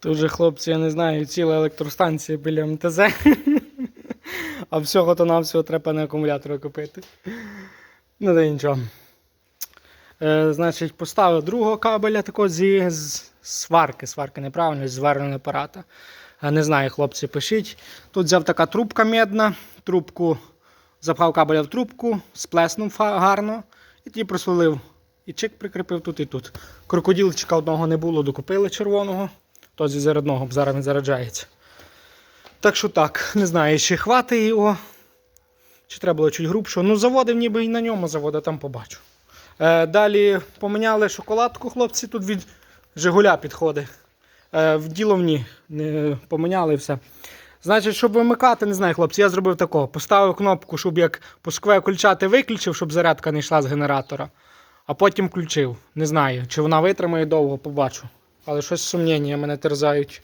Тут же, хлопці, я не знаю, ціла електростанція біля МТЗ. А всього то нам всього треба на акумулятори купити. Ну, да нічого. Е, значить, поставив другого кабеля такого зі з сварки. Сварки неправильно, з звареного апарата. Е, Не знаю, хлопці, пишіть. Тут взяв така трубка медна, трубку, запхав кабеля в трубку, сплеснув гарно і тоді просвалив. І чик прикріпив тут і тут. Крокоділчика одного не було, докупили червоного, то зі зарядного, зараз не заряджається. Так що так, не знаю, чи хватить його, чи треба було чуть грубшого. Ну, заводив ніби і на ньому завода, там побачу. Е, далі поміняли шоколадку, хлопці, тут від Жигуля підходить. Е, в діловні не поміняли все. Значить, щоб вимикати, не знаю, хлопці, я зробив такого. Поставив кнопку, щоб як пускове кульчати виключив, щоб зарядка не йшла з генератора. А потім включив. Не знаю, чи вона витримає довго, побачу. Але щось сумніння мене терзають.